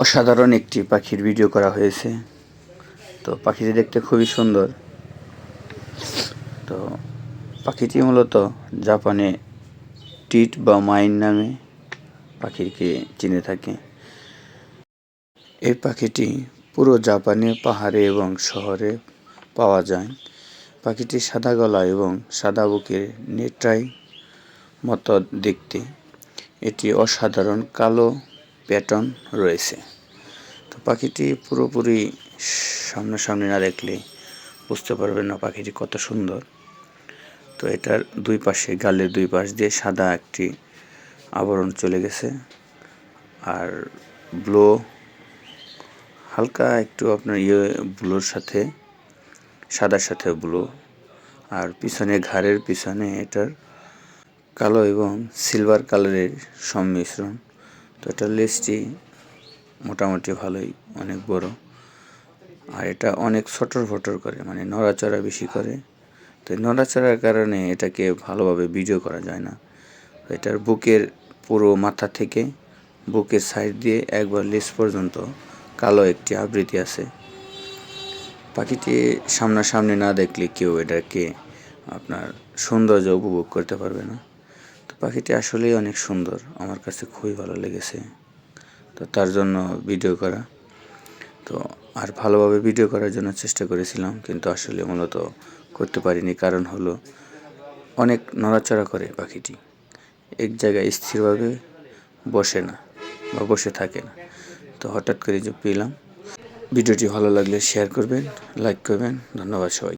অসাধারণ একটি পাখির ভিডিও করা হয়েছে। তো পাখিটি দেখতে খুবই সুন্দর। তো পাখিটি মূলত জাপানে টিট বা মাইন নামে পাখিকে চিনে থাকে। এই পাখিটি পুরো জাপানে পাহাড়ে এবং শহরে পাওয়া যায়। পাখিটি সাদা গলা এবং সাদা বুকের নেট্রাই মতো দেখতে। এটি অসাধারণ কালো প্যাটার্ন রয়েছে। তো পাখিটি পুরোপুরি সামনাসামনি না দেখলে বুঝতে পারবেন না পাখিটি কত সুন্দর। তো এটার দুই পাশে, গালের দুই পাশ দিয়ে সাদা একটি আবরণ চলে গেছে। আর ব্লো, হালকা একটু আপনার ইয়ে ব্লুর সাথে, সাদার সাথে ব্লু। আর পিছনে, ঘাড়ের পিছনে এটার কালো এবং সিলভার কালারের সংমিশ্রণ। তো এটার লেজটি মোটামুটি ভালোই, অনেক বড়। আর এটা অনেক ছটর ফটর করে মানে নড়াচড়া বেশি করে। তো নড়াচড়ার কারণে এটাকে ভালোভাবে ভিডিও করা যায় না। এটার বুকের পুরো মাথা থেকে বুকের সাইড দিয়ে একবার লেস পর্যন্ত কালো একটি আবৃত্তি আছে। পাখিটি সামনাসামনি না দেখলে কেউ এটাকে আপনার সৌন্দর্য উপভোগ করতে পারবে না। পাখিটি আসলেই অনেক সুন্দর। আমার কাছে খুবই ভালো লেগেছে। তো তার জন্য ভিডিও করা। তো আর ভালোভাবে ভিডিও করার জন্য চেষ্টা করেছিলাম, কিন্তু আসলে মূলত করতে পারিনি। কারণ হলো, অনেক নড়াচড়া করে পাখিটি। এক জায়গায় স্থিরভাবে বসে না বা বসে থাকে না। তো হঠাৎ করে যে পেলাম। ভিডিওটি ভালো লাগলে শেয়ার করবেন লাইক করবেন। ধন্যবাদ সবাই